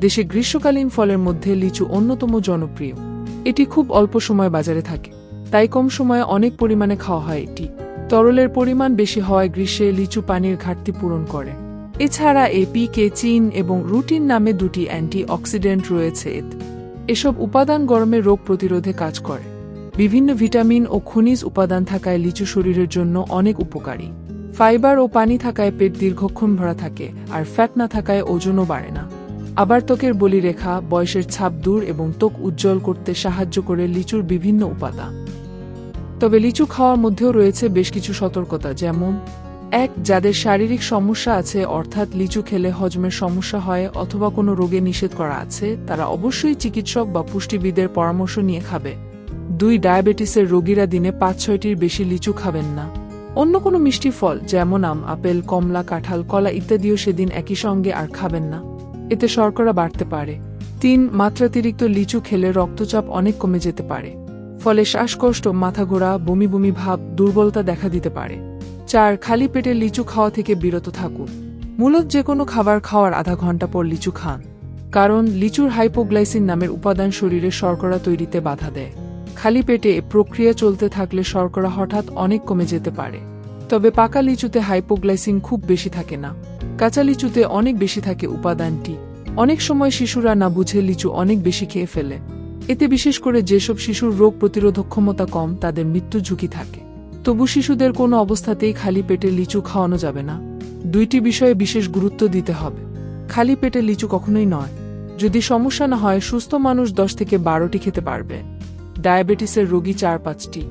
দেশে গ্রীষ্মকালীন ফলের মধ্যে লিচু অন্যতম জনপ্রিয়। এটি খুব অল্প সময় বাজারে থাকে, তাই কম সময়ে অনেক পরিমাণে খাওয়া হয় এটি। তরলের পরিমাণ বেশি হওয়ায় গ্রীষ্মে লিচু পানির ঘাটতি পূরণ করে। এছাড়া এপিকে চিন এবং রুটিন নামে দুটি অ্যান্টি অক্সিডেন্ট রয়েছে এতে। এসব উপাদান গরমে রোগ প্রতিরোধে কাজ করে। বিভিন্ন ভিটামিন ও খনিজ উপাদান থাকায় লিচু শরীরের জন্য অনেক উপকারী। ফাইবার ও পানি থাকায় পেট দীর্ঘক্ষণ ভরা থাকে, আর ফ্যাট না থাকায় ওজনও বাড়ে না। আবার ত্বকের বলিরেখা, বয়সের ছাপ দূর এবং ত্বক উজ্জ্বল করতে সাহায্য করে লিচুর বিভিন্ন উপাদান। তবে লিচু খাওয়ার মধ্যেও রয়েছে বেশ কিছু সতর্কতা, যেমন, এক, যাদের শারীরিক সমস্যা আছে, অর্থাৎ লিচু খেলে হজমের সমস্যা হয় অথবা কোনো রোগে নিষেধ করা আছে, তারা অবশ্যই চিকিৎসক বা পুষ্টিবিদের পরামর্শ নিয়ে খাবে। দুই, ডায়াবেটিসের রোগীরা দিনে পাঁচ, ছয়টির বেশি লিচু খাবেন না। অন্য কোনো মিষ্টি ফল, যেমন আম, আপেল, কমলা, কাঁঠাল, কলা ইত্যাদিও সেদিন একই সঙ্গে আর খাবেন না। এতে শর্করা বাড়তে পারে। তিন, মাত্রাতিরিক্ত লিচু খেলে রক্তচাপ অনেক কমে যেতে পারে। ফলে শ্বাসকষ্ট, মাথা ঘোরা, বমি বমি ভাব, দুর্বলতা দেখা দিতে পারে। চার, খালি পেটে লিচু খাওয়া থেকে বিরত থাকুন। মূলত যে কোনো খাবার খাওয়ার আধা ঘণ্টা পর লিচু খান। কারণ, লিচুর হাইপোগ্লাইসিন নামের উপাদান শরীরে শর্করা তৈরিতে বাধা দেয়। খালি পেটে এ প্রক্রিয়া চলতে থাকলে শর্করা হঠাৎ অনেক কমে যেতে পারে। তবে পাকা লিচুতে হাইপোগ্লাইসিন খুব বেশি থাকে না। কাঁচা লিচুতে অনেক বেশি থাকে উপাদানটি। অনেক সময় শিশুরা না বুঝে লিচু অনেক বেশি খেয়ে ফেলে। এতে বিশেষ করে যেসব শিশুর রোগ প্রতিরোধক ক্ষমতা কম, তাদের মৃত্যু ঝুঁকি থাকে। তবু শিশুদের কোনো অবস্থাতেই খালি পেটে লিচু খাওয়ানো যাবে না। দুইটি বিষয়ে বিশেষ গুরুত্ব দিতে হবে। খালি পেটে লিচু কখনোই নয়। যদি সমস্যা না হয়, সুস্থ মানুষ দশ থেকে বারোটি খেতে পারবে। ডায়াবেটিসের রোগী চার পাঁচটি